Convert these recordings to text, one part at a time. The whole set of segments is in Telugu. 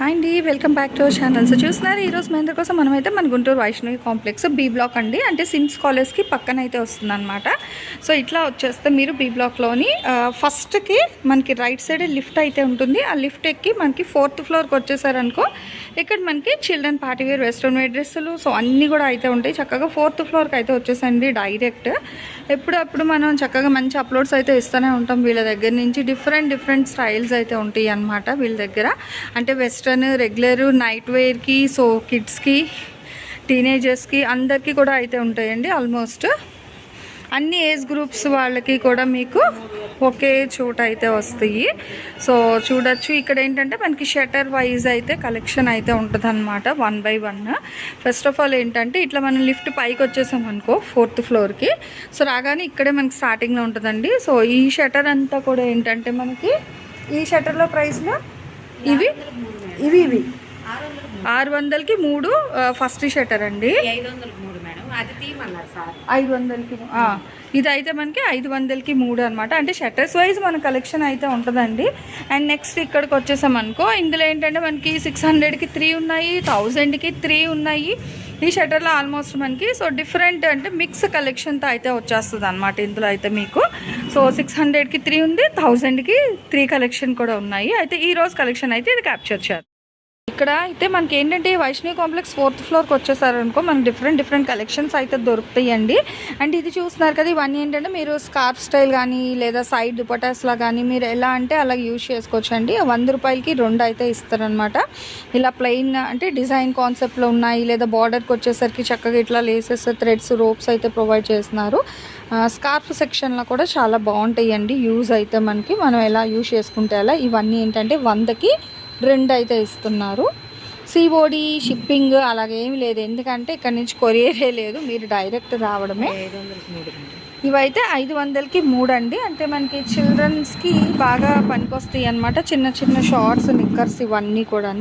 హాయ్ అండి welcome back to our channel. So చూస్తున్నారు ఈరోజు మీ కోసం మనమైతే మన Guntur Vaishnavi complex B block అండి. అంటే సిమ్స్ కాలేజ్కి పక్కన అయితే వస్తుంది అనమాట సో ఇట్లా వచ్చేస్తే మీరు బీ బ్లాక్లోని ఫస్ట్కి మనకి రైట్ సైడ్ లిఫ్ట్ అయితే ఉంటుంది. ఆ లిఫ్ట్ ఎక్కి మనకి ఫోర్త్ ఫ్లోర్కి వచ్చేసారనుకో ఇక్కడ మనకి children party wear western wear డ్రెస్సులు సో అన్నీ కూడా అయితే ఉంటాయి. చక్కగా ఫోర్త్ ఫ్లోర్కి అయితే వచ్చేసండి డైరెక్ట్ ఎప్పుడప్పుడు మనం చక్కగా మంచి అప్లోడ్స్ అయితే ఇస్తూనే ఉంటాం. వీళ్ళ దగ్గర నుంచి డిఫరెంట్ డిఫరెంట్ స్టైల్స్ అయితే ఉంటాయి అన్నమాట వీళ్ళ దగ్గర. అంటే వెస్ట్రన్ రెగ్యులర్ నైట్ వేర్కి సో కిడ్స్కి టీనేజర్స్కి అందరికీ కూడా అయితే ఉంటాయండి ఆల్మోస్ట్ అన్ని ఏజ్ గ్రూప్స్ వాళ్ళకి కూడా మీకు ఒకే చోట అయితే వస్తాయి. సో చూడొచ్చు. ఇక్కడ ఏంటంటే మనకి షటర్ వైజ్ అయితే కలెక్షన్ అయితే ఉంటుంది one by one first of all ఏంటంటే ఇట్లా మనం లిఫ్ట్ పైకి వచ్చేసాం అనుకో ఫోర్త్ ఫ్లోర్కి సో రాగానే ఇక్కడే మనకి స్టార్టింగ్లో ఉంటుందండి. సో ఈ షటర్ అంతా కూడా ఏంటంటే మనకి ఈ షటర్లో ప్రైస్లో ఇవి ఇవి ఇవి. ఆరు వందలకి మూడు ఫస్ట్ షటర్ అండి. ఐదు వందలకు మూడు మేడం. ఐదు వందలకి ఇది అయితే మనకి ఐదు వందలకి మూడు అనమాట అంటే షట్టర్స్ వైజ్ మన కలెక్షన్ అయితే ఉంటుందండి. అండ్ నెక్స్ట్ ఇక్కడికి వచ్చేసాం అనుకో ఇందులో ఏంటంటే మనకి సిక్స్ హండ్రెడ్కి త్రీ ఉన్నాయి థౌజండ్కి త్రీ ఉన్నాయి. ఈ షట్టర్లో ఆల్మోస్ట్ మనకి సో డిఫరెంట్ అంటే మిక్స్ కలెక్షన్తో అయితే వచ్చేస్తుంది అనమాట ఇందులో అయితే మీకు. సో సిక్స్ హండ్రెడ్కి త్రీ ఉంది థౌజండ్కి త్రీ కలెక్షన్ కూడా ఉన్నాయి. అయితే ఈ రోజు కలెక్షన్ అయితే ఇది క్యాప్చర్ చేయాలి. ఇక్కడ అయితే మనకి ఏంటంటే వైష్ణవి కాంప్లెక్స్ ఫోర్త్ ఫ్లోర్కి వచ్చేసారనుకో మనకి డిఫరెంట్ డిఫరెంట్ కలెక్షన్స్ అయితే దొరుకుతాయండి. అండ్ ఇది చూస్తున్నారు కదా ఇవన్నీ ఏంటంటే మీరు స్కార్ఫ్ స్టైల్ కానీ లేదా సైడ్ దుపటాస్లా కానీ మీరు ఎలా అంటే అలా యూజ్ చేసుకోవచ్చు అండి వంద రూపాయలకి రెండు అయితే ఇస్తారనమాట. ఇలా ప్లెయిన్ అంటే డిజైన్ కాన్సెప్ట్లో ఉన్నాయి లేదా బార్డర్కి వచ్చేసరికి చక్కగా ఇట్లా లేసెస్ థ్రెడ్స్ రోప్స్ అయితే ప్రొవైడ్ చేస్తున్నారు. స్కార్ఫ్ సెక్షన్లో కూడా చాలా బాగుంటాయి అండి యూజ్ అయితే మనకి. మనం ఎలా యూజ్ చేసుకుంటే అలా ఇవన్నీ ఏంటంటే వందకి రెండు అయితే ఇస్తున్నారు సిఓడి షిప్పింగ్ అలాగేమి లేదు. ఎందుకంటే ఇక్కడ నుంచి కొరియరే లేదు. మీరు డైరెక్ట్ రావడమే. ఇవైతే ఐదు వందలకి మూడు అండి అంటే మనకి చిల్డ్రన్స్కి బాగా పనికొస్తాయి అనమాట చిన్న చిన్న షార్ట్స్ నిక్కర్స్ ఇవన్నీ కూడా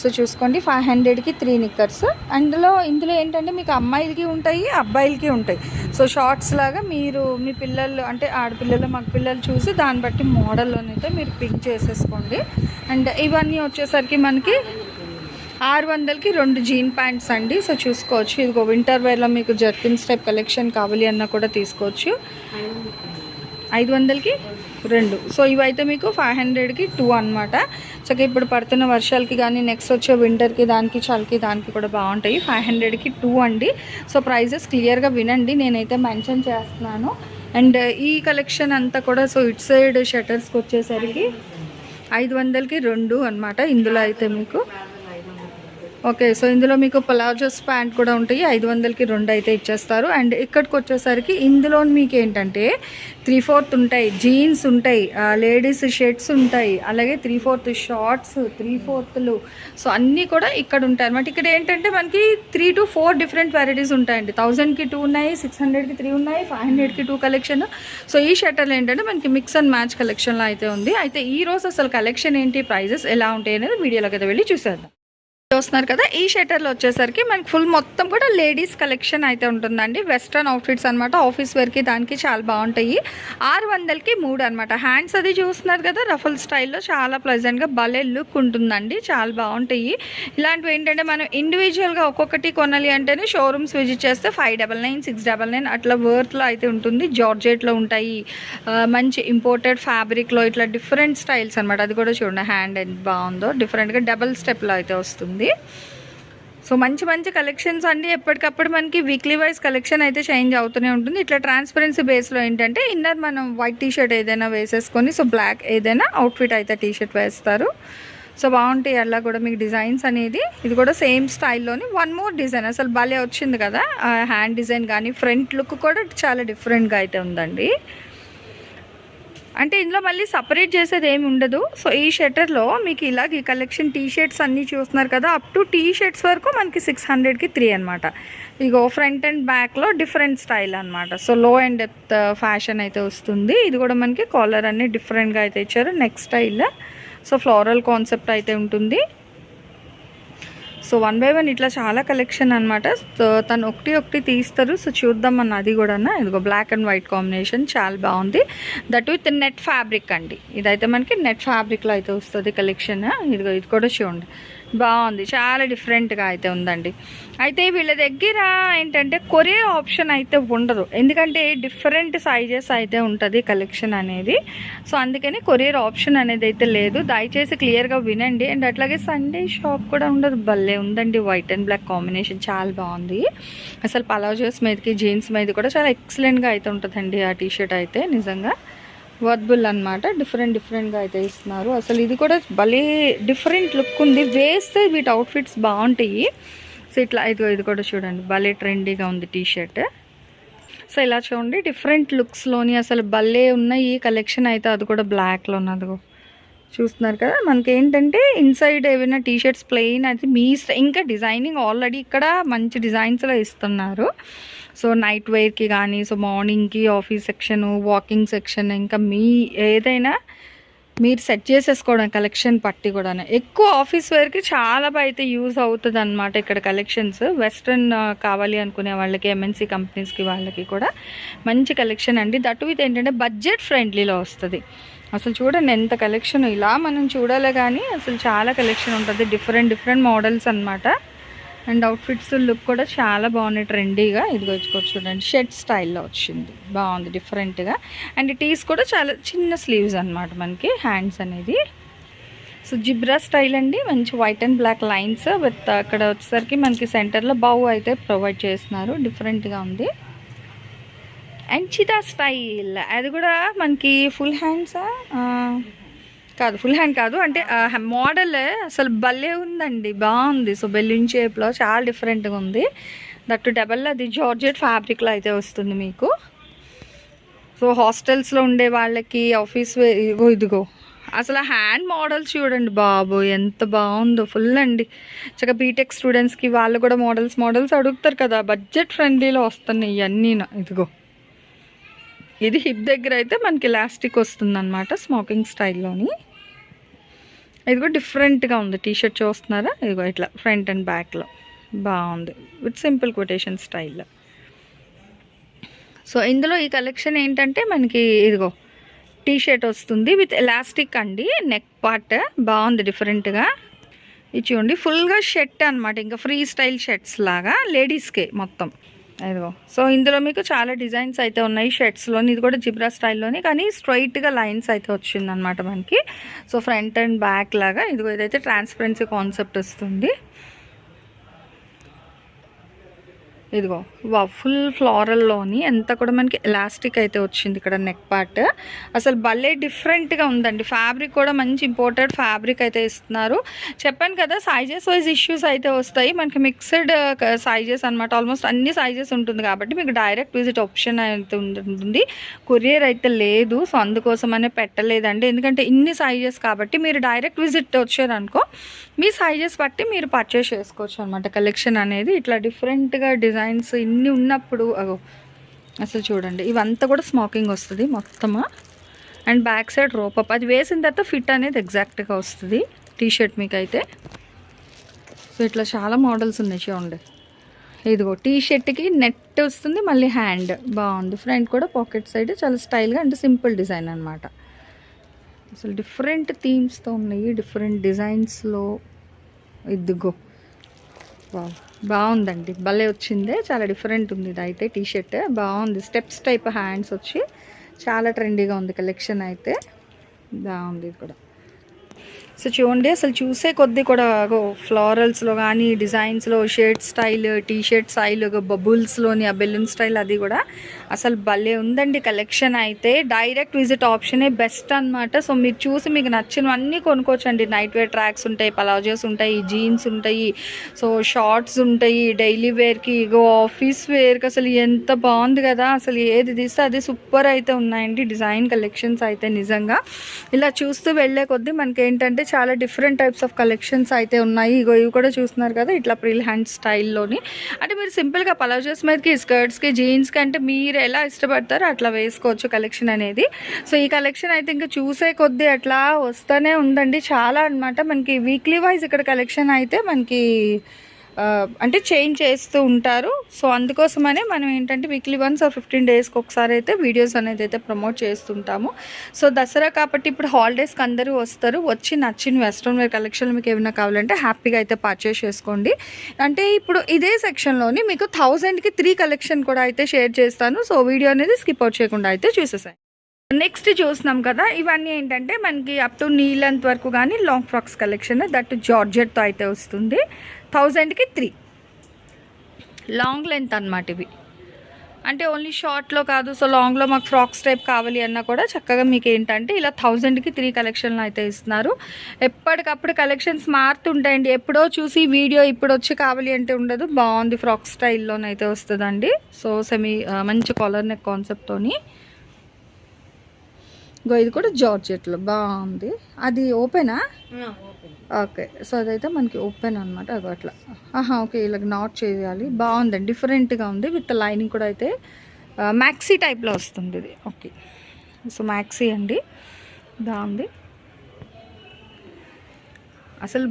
సో చూసుకోండి ఫైవ్ హండ్రెడ్కి త్రీ నిక్కర్స్ అందులో ఇందులో ఏంటంటే మీకు అమ్మాయిలకి ఉంటాయి అబ్బాయిలకి ఉంటాయి. సో షార్ట్స్ లాగా మీరు మీ పిల్లలు అంటే ఆడపిల్లలు మగ పిల్లలు చూసి దాన్ని బట్టి మోడల్లోనైతే మీరు పిక్ చేసేసుకోండి. అండ్ ఇవన్నీ వచ్చేసరికి మనకి ఆరు వందలకి రెండు జీన్ ప్యాంట్స్ అండి. సో చూసుకోవచ్చు. ఇదిగో వింటర్ వేర్లో మీకు జర్కిన్స్ టైప్ కలెక్షన్ కావాలి అన్నా కూడా తీసుకోవచ్చు. ఐదు వందలకి రెండు. సో ఇవైతే మీకు ఫైవ్ హండ్రెడ్కి టూ అనమాట సో ఇప్పుడు పడుతున్న వర్షాలకి కానీ నెక్స్ట్ వచ్చే వింటర్కి దానికి చలికి దానికి కూడా బాగుంటాయి. ఫైవ్ హండ్రెడ్కి టూ అండి. సో ప్రైజెస్ క్లియర్గా వినండి. నేనైతే మెన్షన్ చేస్తున్నాను. అండ్ ఈ కలెక్షన్ అంతా కూడా సో ఇట్ సైడ్ షటర్స్కి వచ్చేసరికి ఐదు వందలకి రెండు అనమాట ఇందులో అయితే మీకు ఓకే సో ఇందులో మీకు పలాజోస్ ప్యాంట్ కూడా ఉంటాయి. ఐదు వందలకి రెండు అయితే ఇచ్చేస్తారు. అండ్ ఇక్కడికి వచ్చేసరికి ఇందులో మీకు ఏంటంటే త్రీ ఫోర్త్ ఉంటాయి జీన్స్ ఉంటాయి లేడీస్ షర్ట్స్ ఉంటాయి అలాగే త్రీ ఫోర్త్ షార్ట్స్ త్రీ ఫోర్త్లు. సో అన్నీ కూడా ఇక్కడ ఉంటాయి అనమాట ఇక్కడ ఏంటంటే మనకి three to four different varieties ఉంటాయండి. థౌజండ్కి టూ ఉన్నాయి సిక్స్ హండ్రెడ్కి త్రీ ఉన్నాయి ఫైవ్ హండ్రెడ్కి టూ కలెక్షన్. సో ఈ షర్టర్లు ఏంటంటే మనకి మిక్స్ అండ్ మ్యాచ్ కలెక్షన్లో అయితే ఉంది. అయితే ఈ రోజు అసలు కలెక్షన్ ఏంటి ప్రైజెస్ ఎలా ఉంటాయి అనేది వీడియోలోకి అయితే వెళ్ళి చూసేద్దాం. చూస్తున్నారు కదా ఈ షెటర్లో వచ్చేసరికి మనకి ఫుల్ మొత్తం కూడా లేడీస్ కలెక్షన్ అయితే ఉంటుందండి. వెస్ట్రన్ అవుట్ఫిట్స్ అనమాట ఆఫీస్ వేర్కి దానికి చాలా బాగుంటాయి. ఆరు వందలకి మూడు అనమాట హ్యాండ్స్ అది చూస్తున్నారు కదా రఫల్ స్టైల్లో చాలా ప్లెజెంట్గా భలే లుక్ ఉంటుందండి చాలా బాగుంటాయి. ఇలాంటివి ఏంటంటే మనం ఇండివిజువల్గా ఒక్కొక్కటి కొనాలి అంటేనే షోరూమ్స్ విజిట్ చేస్తే five double nine six double nine అట్లా వర్త్లో అయితే ఉంటుంది. జార్జెట్లో ఉంటాయి. మంచి ఇంపోర్టెడ్ ఫ్యాబ్రిక్లో ఇట్లా డిఫరెంట్ స్టైల్స్ అనమాట అది కూడా చూడండి హ్యాండ్ ఎంత బాగుందో. డిఫరెంట్గా డబల్ స్టెప్లో అయితే వస్తుంది. సో మంచి మంచి కలెక్షన్స్ అండి. ఎప్పటికప్పుడు మనకి వీక్లీ వైజ్ కలెక్షన్ అయితే చేంజ్ అవుతూనే ఉంటుంది. ఇట్లా ట్రాన్స్పరెన్సీ బేస్లో ఏంటంటే ఇన్నర్ మనం వైట్ టీషర్ట్ ఏదైనా వేసేసుకొని సో బ్లాక్ ఏదైనా అవుట్ఫిట్ అయితే టీషర్ట్ వేస్తారు. సో బాగుంటాయి. అలా కూడా మీకు డిజైన్స్ అనేది. ఇది కూడా సేమ్ స్టైల్లోని వన్ మోర్ డిజైన్ అసలు భలే వచ్చింది కదా. హ్యాండ్ డిజైన్ కానీ ఫ్రంట్ లుక్ కూడా చాలా డిఫరెంట్గా అయితే ఉందండి. అంటే ఇందులో మళ్ళీ సపరేట్ చేసేది ఏమి ఉండదు. సో ఈ షట్టర్లో మీకు ఇలాగ ఈ కలెక్షన్ టీ షర్ట్స్ అన్నీ చూస్తున్నారు కదా అప్ టు టీ షర్ట్స్ వరకు మనకి సిక్స్ హండ్రెడ్కి త్రీ అనమాట ఇగో ఫ్రంట్ అండ్ బ్యాక్లో డిఫరెంట్ స్టైల్ అనమాట so low and depth fashion అయితే వస్తుంది. ఇది కూడా మనకి కాలర్ అన్ని డిఫరెంట్గా అయితే ఇచ్చారు. Next style so floral concept అయితే ఉంటుంది. సో వన్ బై వన్ ఇట్లా చాలా కలెక్షన్ అనమాట సో తను ఒకటి ఒకటి తీస్తారు. సో చూద్దాం అన్న అది కూడా ఇదిగో బ్లాక్ అండ్ వైట్ కాంబినేషన్ చాలా బాగుంది. దట్ విత్ నెట్ ఫ్యాబ్రిక్ అండి. ఇదైతే మనకి నెట్ ఫ్యాబ్రిక్లో అయితే వస్తుంది కలెక్షన్ ఇదిగో ఇది కూడా చూడండి. బాగుంది. చాలా డిఫరెంట్గా అయితే ఉందండి. అయితే వీళ్ళ దగ్గర ఏంటంటే కొరియర్ ఆప్షన్ అయితే ఉండదు. ఎందుకంటే డిఫరెంట్ సైజెస్ అయితే ఉంటుంది కలెక్షన్ అనేది. సో అందుకని కొరియర్ ఆప్షన్ అనేది అయితే లేదు. దయచేసి క్లియర్గా వినండి. అండ్ అట్లాగే సండే షాప్ కూడా ఉండదు. భలే ఉందండి. వైట్ అండ్ బ్లాక్ కాంబినేషన్ చాలా బాగుంది. అసలు పలాజోస్ మీదకి జీన్స్ మీద కూడా చాలా ఎక్సలెంట్గా అయితే ఉంటుందండి ఆ టీషర్ట్ అయితే నిజంగా. వర్బుల్ అనమాట డిఫరెంట్ డిఫరెంట్గా అయితే ఇస్తున్నారు. అసలు ఇది కూడా భలే డిఫరెంట్ లుక్ ఉంది. వేస్తే వీటి అవుట్ఫిట్స్ బాగుంటాయి సో ఇట్లా ఇది ఇది కూడా చూడండి. భలే ట్రెండీగా ఉంది టీ షర్ట్ సో ఇలా చూడండి. డిఫరెంట్ లుక్స్లోని అసలు భలే ఉన్న ఈ కలెక్షన్ అయితే అది కూడా బ్లాక్లో ఉన్నది. చూస్తున్నారు కదా మనకి ఏంటంటే ఇన్సైడ్ ఏమైనా టీ షర్ట్స్ ప్లెయిన్ అది మీ ఇంకా డిజైనింగ్ ఆల్రెడీ ఇక్కడ మంచి డిజైన్స్లో ఇస్తున్నారు. సో నైట్ వేర్కి కానీ సో మార్నింగ్కి ఆఫీస్ సెక్షన్ వాకింగ్ సెక్షన్ ఇంకా మీ ఏదైనా మీరు సెట్ చేసేసుకోవడం కలెక్షన్ పట్టి కూడా ఎక్కువ ఆఫీస్ వేర్కి చాలా బాగా అయితే యూజ్ అవుతుంది అనమాట ఇక్కడ కలెక్షన్స్ వెస్ట్రన్ కావాలి అనుకునే వాళ్ళకి ఎంఎన్సీ కంపెనీస్కి వాళ్ళకి కూడా మంచి కలెక్షన్ అండి. దట్ విత్ ఏంటంటే బడ్జెట్ ఫ్రెండ్లీలో వస్తుంది. అసలు చూడండి ఎంత కలెక్షన్ ఇలా మనం చూడాలి కానీ అసలు చాలా కలెక్షన్ ఉంటుంది. డిఫరెంట్ డిఫరెంట్ మోడల్స్ అనమాట అండ్ అవుట్ఫిట్స్ లుక్ కూడా చాలా బాగున్నాయి ట్రెండీగా ఇదిగో ఇదిగో చూడండి షర్ట్ స్టైల్లో వచ్చింది. బాగుంది డిఫరెంట్గా అండ్ టీస్ కూడా చాలా చిన్న స్లీవ్స్ అన్నమాట మనకి హ్యాండ్స్ అనేది. సో జిబ్రా స్టైల్ అండి. మంచి white and black lines with అక్కడ వచ్చేసరికి మనకి సెంటర్లో బౌ అయితే ప్రొవైడ్ చేస్తున్నారు. డిఫరెంట్గా ఉంది. And cheetah style. అది కూడా మనకి ఫుల్ హ్యాండ్సా కాదు ఫుల్ హ్యాండ్ కాదు. అంటే మోడల్ అసలు భలే ఉందండి. బాగుంది. సో బెలూన్ షేప్లో చాలా డిఫరెంట్గా ఉంది. దట్టు డబల్ అది జార్జెట్ ఫ్యాబ్రిక్లో అయితే వస్తుంది మీకు. సో హాస్టల్స్లో ఉండే వాళ్ళకి ఆఫీస్ ఇదిగో ఇదిగో. అసలు హ్యాండ్ మోడల్స్ చూడండి బాబు ఎంత బాగుందో. ఫుల్ అండి. చక్కగా బీటెక్ స్టూడెంట్స్కి వాళ్ళు కూడా మోడల్స్ మోడల్స్ అడుగుతారు కదా. బడ్జెట్ ఫ్రెండ్లీలో వస్తున్నాయి ఇవన్నీ ఇదిగో. ఇది హిప్ దగ్గర అయితే మనకి ఎలాస్టిక్ వస్తుంది అనమాట స్మోకింగ్ స్టైల్లోని ఇది కూడా డిఫరెంట్గా ఉంది. టీషర్ట్ చూస్తున్నారా? ఇదిగో ఇట్లా ఫ్రంట్ అండ్ బ్యాక్లో బాగుంది. With simple quotation style so ఇందులో ఈ కలెక్షన్ ఏంటంటే మనకి ఇదిగో టీ షర్ట్ వస్తుంది. విత్ ఎలాస్టిక్ అండి. నెక్ పార్ట్ బాగుంది డిఫరెంట్గా ఇది చూడండి. ఫుల్గా షర్ట్ అనమాట ఇంకా ఫ్రీ స్టైల్ షర్ట్స్ లాగా. లేడీస్కే మొత్తం. ఇదిగో సో ఇందులో మీకు చాలా డిజైన్స్ అయితే ఉన్నాయి. షర్ట్స్లోని ఇది కూడా జిబ్రా స్టైల్లోని కానీ స్ట్రైట్గా లైన్స్ అయితే వచ్చిందనమాట మనకి. సో ఫ్రంట్ అండ్ బ్యాక్ లాగా. ఇదిగో ఇదైతే ట్రాన్స్పరెన్సీ కాన్సెప్ట్ వస్తుంది. ఇదిగో వా ఫుల్ ఫ్లోరల్లోని ఎంత కూడా మనకి ఎలాస్టిక్ అయితే వచ్చింది ఇక్కడ నెక్ పార్ట్ అసలు భలే డిఫరెంట్గా ఉందండి. ఫ్యాబ్రిక్ కూడా మంచి ఇంపోర్టెడ్ ఫ్యాబ్రిక్ అయితే ఇస్తున్నారు. చెప్పాను కదా సైజెస్ వైజ్ ఇష్యూస్ అయితే వస్తాయి. మనకి మిక్స్డ్ సైజెస్ అనమాట ఆల్మోస్ట్ అన్ని సైజెస్ ఉంటుంది కాబట్టి మీకు డైరెక్ట్ విజిట్ ఆప్షన్ అయితే ఉంటుంది. కొరియర్ అయితే లేదు సో అందుకోసమనే పెట్టలేదండి. ఎందుకంటే ఇన్ని సైజెస్ కాబట్టి మీరు డైరెక్ట్ విజిట్ వచ్చారనుకో మీ సైజెస్ బట్టి మీరు పర్చేస్ చేసుకోవచ్చు అనమాట కలెక్షన్ అనేది ఇట్లా డిఫరెంట్గా డిజైన్ డిజైన్స్ ఇన్ని ఉన్నప్పుడు అసలు చూడండి ఇవంతా కూడా స్మోకింగ్ వస్తుంది మొత్తము? అండ్ బ్యాక్ సైడ్ రోపప్ అది వేసిన తర్వాత ఫిట్ అనేది ఎగ్జాక్ట్గా వస్తుంది. టీషర్ట్ మీకు అయితే సో ఇట్లా చాలా మోడల్స్ ఉన్నాయి చూడండి. ఇదిగో టీ షర్ట్కి నెట్ వస్తుంది మళ్ళీ హ్యాండ్. బాగుంది. ఫ్రంట్ కూడా పాకెట్ సైడ్ చాలా స్టైల్గా అంటే సింపుల్ డిజైన్ అనమాట అసలు డిఫరెంట్ థీమ్స్తో ఉన్నాయి డిఫరెంట్ డిజైన్స్లో. ఇదిగో. వావ్. బాగుందండి. భలే వచ్చిందే. చాలా డిఫరెంట్ ఉంది ఇది అయితే టీ షర్ట్ బాగుంది. స్టెప్స్ టైప్ హ్యాండ్స్ వచ్చి చాలా ట్రెండీగా ఉంది కలెక్షన్ అయితే. బాగుంది ఇది కూడా. సో చూడండి అసలు చూసే కొద్దీ కూడా ఫ్లోరల్స్లో కానీ డిజైన్స్లో shirt style T shirt style బబుల్స్లోని ఆ బెలూన్ స్టైల్ అది కూడా అసలు భలే ఉందండి కలెక్షన్ అయితే. డైరెక్ట్ విజిట్ ఆప్షనే బెస్ట్ అన్నమాట. సో మీరు చూసి మీకు నచ్చినవన్నీ కొనుక్కోవచ్చండి. నైట్ వేర్ ట్రాక్స్ ఉంటాయి పలాజోస్ ఉంటాయి జీన్స్ ఉంటాయి సో షార్ట్స్ ఉంటాయి డైలీ వేర్కి ఇగో ఆఫీస్ వేర్కి అసలు ఎంత బాగుంది కదా! అసలు ఏది తీస్తే అది సూపర్ అయితే ఉన్నాయండి డిజైన్ కలెక్షన్స్ అయితే నిజంగా. ఇలా చూస్తూ వెళ్ళే కొద్దీ మనకి ఏంటంటే అంటే చాలా డిఫరెంట్ టైప్స్ ఆఫ్ కలెక్షన్స్ అయితే ఉన్నాయి. ఇగో ఇవి కూడా చూస్తున్నారు కదా ఇట్లా ప్రిల్ హ్యాండ్ స్టైల్లోని అంటే మీరు సింపుల్గా పలాజోస్ మీదకి స్కర్ట్స్కి జీన్స్కి అంటే మీరు ఎలా ఇష్టపడతారో అట్లా వేసుకోవచ్చు కలెక్షన్ అనేది. సో ఈ కలెక్షన్ అయితే ఇంకా చూసే కొద్దీ అట్లా వస్తూనే ఉందండి. చాలా అన్నమాట. మనకి వీక్లీ వైజ్ ఇక్కడ కలెక్షన్ అయితే మనకి అంటే చేంజ్ చేస్తూ ఉంటారు. సో అందుకోసమనే మనం ఏంటంటే వీక్లీ వన్స్ ఆర్ ఫిఫ్టీన్ డేస్కి ఒకసారి అయితే వీడియోస్ అనేది అయితే ప్రమోట్ చేస్తుంటాము. సో దసరా కాబట్టి ఇప్పుడు హాలిడేస్కి అందరూ వస్తారు. వచ్చి నచ్చిన వెస్ట్రన్ వేర్ కలెక్షన్లు మీకు ఏమైనా కావాలంటే హ్యాపీగా అయితే పర్చేస్ చేసుకోండి. అంటే ఇప్పుడు ఇదే సెక్షన్లోని మీకు థౌజండ్కి త్రీ కలెక్షన్ కూడా అయితే షేర్ చేస్తాను. సో వీడియో అనేది స్కిప్ అవుట్ చేయకుండా అయితే చూసేసాయి నెక్స్ట్ చూస్తున్నాం కదా ఇవన్నీ ఏంటంటే మనకి అప్ టు నీ లెంత్ వరకు కానీ లాంగ్ ఫ్రాక్స్ కలెక్షన్ దట్ జార్జెట్తో అయితే వస్తుంది. థౌజండ్కి త్రీ. లాంగ్ లెంత్ అనమాట ఇవి. అంటే ఓన్లీ షార్ట్లో కాదు సో లాంగ్లో మాకు ఫ్రాక్స్ టైప్ కావాలి అన్నా కూడా చక్కగా మీకు ఏంటంటే ఇలా థౌజండ్కి త్రీ కలెక్షన్లు అయితే ఇస్తున్నారు. ఎప్పటికప్పుడు కలెక్షన్స్ మారుతుంటాయండి. ఎప్పుడో చూసి వీడియో ఇప్పుడు వచ్చి కావాలి అంటే ఉండదు. బాగుంది ఫ్రాక్ స్టైల్లోనైతే వస్తుందండి. సో సెమీ మంచి కాలర్ నెక్ కాన్సెప్ట్తోని. గో ఇది కూడా జార్జెట్లో బాగుంది. అది ఓపెనా ఓకే. సో అదైతే మనకి ఓపెన్ అనమాట అది అట్లా. ఆహా ఓకే. ఇలా నాట్ చేయాలి. బాగుందండి. డిఫరెంట్గా ఉంది. విత్ లైనింగ్ కూడా అయితే మ్యాక్సీ టైప్లో వస్తుంది ఇది. ఓకే. సో మ్యాక్సీ అండి. బాగుంది. అసలు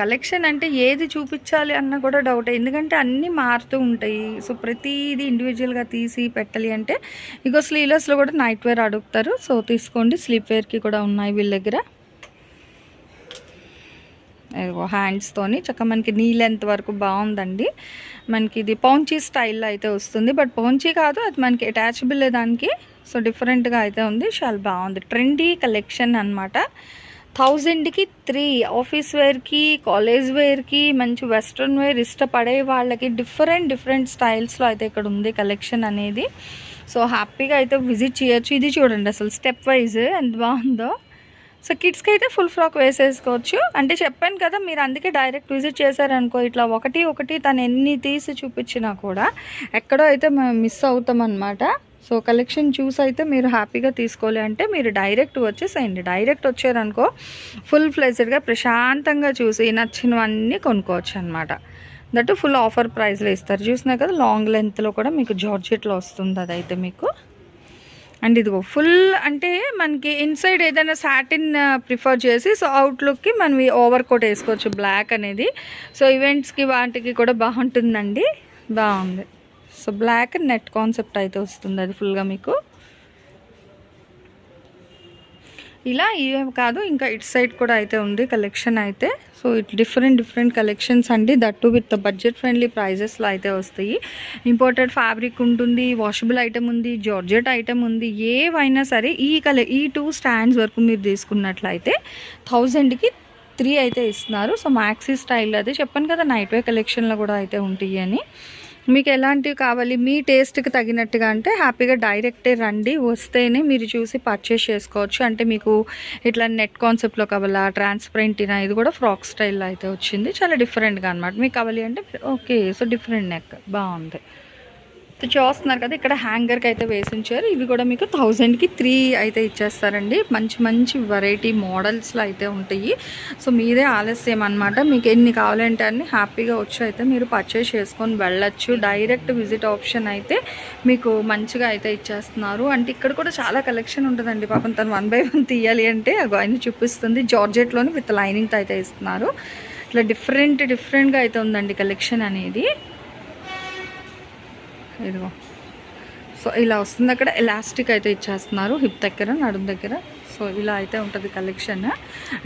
కలెక్షన్ అంటే ఏది చూపించాలి అన్న కూడా డౌట్ ఎందుకంటే అన్నీ మారుతూ ఉంటాయి. సో ప్రతిదీ ఇండివిజువల్గా తీసి పెట్టాలి అంటే ఇగో స్లీవ్లెస్లో కూడా నైట్ వేర్ అడుగుతారు. సో తీసుకోండి. స్లీప్ వేర్కి కూడా ఉన్నాయి వీళ్ళ దగ్గర. హ్యాండ్స్తోని చక్కగా మనకి నీ లెంత్ వరకు బాగుందండి. మనకి ఇది పౌంచీ స్టైల్లో అయితే వస్తుంది. బట్ పౌంచీ కాదు అది మనకి అటాచబుల్ దానికి. సో డిఫరెంట్గా అయితే ఉంది. చాలా బాగుంది. ట్రెండీ కలెక్షన్ అనమాట థౌజండ్కి త్రీ. ఆఫీస్ వేర్కి కాలేజ్ వేర్కి మంచి వెస్ట్రన్ వేర్ ఇష్టపడే వాళ్ళకి డిఫరెంట్ డిఫరెంట్ స్టైల్స్లో అయితే ఇక్కడ ఉంది కలెక్షన్ అనేది. సో హ్యాపీగా అయితే విజిట్ చేయొచ్చు. ఇది చూడండి అసలు స్టెప్ వైజ్ ఎంత బాగుందో. సో కిడ్స్కి అయితే ఫుల్ ఫ్రాక్ వేసేసుకోవచ్చు. అంటే చెప్పాను కదా మీరు అందుకే డైరెక్ట్ విజిట్ చేశారనుకో ఇట్లా ఒకటి ఒకటి తను ఎన్ని తీసి చూపించినా కూడా ఎక్కడో అయితే మేము మిస్ అవుతాం అనమాట సో కలెక్షన్ చూసి అయితే మీరు హ్యాపీగా తీసుకోవాలి అంటే మీరు డైరెక్ట్ వచ్చేసేయండి. డైరెక్ట్ వచ్చారనుకో ఫుల్ ఫ్లెజ్డ్గా ప్రశాంతంగా చూసి నచ్చినవన్నీ కొనుక్కోవచ్చు అనమాట దట్ ఫుల్ ఆఫర్ ప్రైస్లో ఇస్తారు. చూసినా కదా లాంగ్ లెంత్లో కూడా మీకు జార్జెట్లో వస్తుంది అదైతే మీకు. అండ్ ఇదిగో ఫుల్ అంటే మనకి ఇన్సైడ్ ఏదైనా సాటిన్ ప్రిఫర్ uh, చేసి సో అవుట్లుక్కి మనం ఓవర్ కోట్ వేసుకోవచ్చు. బ్లాక్ అనేది. సో ఈవెంట్స్కి వాటికి కూడా బాగుంటుందండి. బాగుంది. So black and net concept అయితే వస్తుంది అది ఫుల్గా మీకు. ఇలా ఇవే కాదు ఇంకా ఇట్ సైడ్ కూడా అయితే ఉంది కలెక్షన్ అయితే. So it different different collections అండి. దట్టు విత్ బడ్జెట్ ఫ్రెండ్లీ ప్రైజెస్లో అయితే వస్తాయి. ఇంపోర్టెడ్ ఫ్యాబ్రిక్ ఉంటుంది వాషబుల్ ఐటమ్ ఉంది జార్జెట్ ఐటమ్ ఉంది. ఏవైనా సరే ఈ కలె ఈ టూ స్టాండ్స్ వరకు మీరు తీసుకున్నట్లయితే థౌజండ్కి త్రీ అయితే ఇస్తున్నారు. సో మ్యాక్సీ స్టైల్ అదే చెప్పాను కదా నైట్ వేర్ కలెక్షన్లో కూడా అయితే ఉంటాయి అని. మీకు ఎలాంటివి కావాలి? మీ టేస్ట్కి తగినట్టుగా అంటే హ్యాపీగా డైరెక్టే రండి. వస్తేనే మీరు చూసి పర్చేస్ చేసుకోవచ్చు. అంటే మీకు ఇట్లా నెట్ కాన్సెప్ట్లో కావాలా? ట్రాన్స్పరెంట్ ఇనా ఇది కూడా ఫ్రాక్ స్టైల్లో అయితే వచ్చింది. చాలా డిఫరెంట్గా అనమాట మీకు కావాలి అంటే ఓకే. So different neck. బాగుంది. సో చూస్తున్నారు కదా ఇక్కడ హ్యాంగర్కి అయితే వేసి ఉంచారు ఇవి కూడా మీకు థౌజండ్కి త్రీ అయితే ఇచ్చేస్తారండి. మంచి మంచి వెరైటీ మోడల్స్లో అయితే ఉంటాయి. సో మీదే ఆలస్యం అనమాట మీకు ఎన్ని కావాలంటే అన్ని హ్యాపీగా వచ్చి అయితే మీరు పర్చేస్ చేసుకొని వెళ్ళొచ్చు. డైరెక్ట్ విజిట్ ఆప్షన్ అయితే మీకు మంచిగా అయితే ఇచ్చేస్తున్నారు. అంటే ఇక్కడ కూడా చాలా కలెక్షన్ ఉంటుందండి. పాపం తను వన్ బై వన్ తీయాలి అంటే అగో ఆయన చూపిస్తుంది. జార్జెట్లోని విత్ లైనింగ్తో అయితే ఇస్తున్నారు. ఇట్లా డిఫరెంట్ డిఫరెంట్గా అయితే ఉందండి కలెక్షన్ అనేది. ఇదిగో. సో ఇలా వస్తుంది అక్కడ. ఎలాస్టిక్ అయితే ఇచ్చేస్తున్నారు. హిప్ దగ్గర నడుము దగ్గర. సో ఇలా అయితే ఉంటుంది కలెక్షన్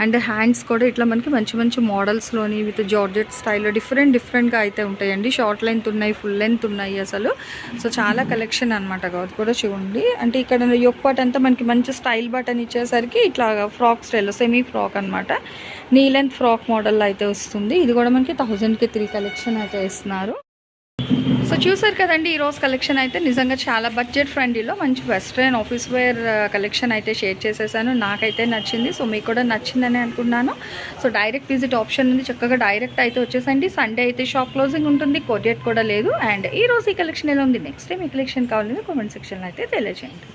అండ్ హ్యాండ్స్ కూడా ఇట్లా మనకి మంచి మంచి మోడల్స్లోని విత్ జార్జెట్ స్టైల్లో డిఫరెంట్ డిఫరెంట్గా అయితే ఉంటాయండి. షార్ట్ లెంత్ ఉన్నాయి ఫుల్ లెంత్ ఉన్నాయి అసలు. సో చాలా కలెక్షన్ అనమాట అది కూడా చూడండి. అంటే ఇక్కడ యొక్క పాట్ అంతా మనకి మంచి స్టైల్ బటన్ ఇచ్చేసరికి ఇట్లా ఫ్రాక్ స్టైల్ సెమీ ఫ్రాక్ అనమాట నీ లెంత్ ఫ్రాక్ మోడల్ అయితే వస్తుంది. ఇది కూడా మనకి థౌజండ్కి త్రీ కలెక్షన్ అయితే ఇస్తున్నారు. సో చూసారు కదండి ఈరోజు కలెక్షన్ అయితే నిజంగా చాలా బడ్జెట్ ఫ్రెండ్లీలో మంచి వెస్ట్రన్ ఆఫీస్ వేర్ కలెక్షన్ అయితే షేర్ చేసేసాను. నాకైతే నచ్చింది సో మీకు కూడా నచ్చిందని అనుకున్నాను. సో డైరెక్ట్ విజిట్ ఆప్షన్ ఉంది చక్కగా డైరెక్ట్ అయితే వచ్చేసండి. సండే అయితే షాప్ క్లోజింగ్ ఉంటుంది కొరియట్ కూడా లేదు. అండ్ ఈ రోజు ఈ కలెక్షన్ ఎలా ఉంది? నెక్స్ట్ టైం ఈ కలెక్షన్ కావాలని కామెంట్ సెక్షన్లో అయితే తెలియజేయండి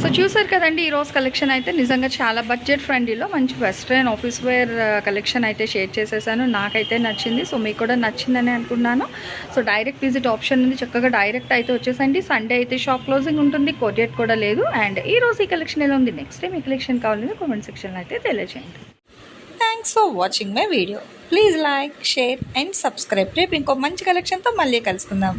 సో చూసారు కదండి ఈరోజు కలెక్షన్ అయితే నిజంగా చాలా బడ్జెట్ ఫ్రెండ్లీలో మంచి వెస్ట్రన్ ఆఫీస్ వేర్ కలెక్షన్ అయితే షేర్ చేసేసాను. నాకైతే నచ్చింది సో మీకు కూడా నచ్చిందని అనుకున్నాను. సో డైరెక్ట్ విజిట్ ఆప్షన్ ఉంది చక్కగా డైరెక్ట్ అయితే వచ్చేసండి. సండే అయితే షాప్ క్లోజింగ్ ఉంటుంది కొరియర్ కూడా లేదు. అండ్ ఈ రోజు ఈ కలెక్షన్ ఎలా ఉంది? నెక్స్ట్ టైం ఈ కలెక్షన్ కావాలని కామెంట్ సెక్షన్లో అయితే తెలియజేయండి thanks for watching my video please like share and subscribe రేపు ఇంకో మంచి కలెక్షన్తో మళ్ళీ కలుసుకుందాం.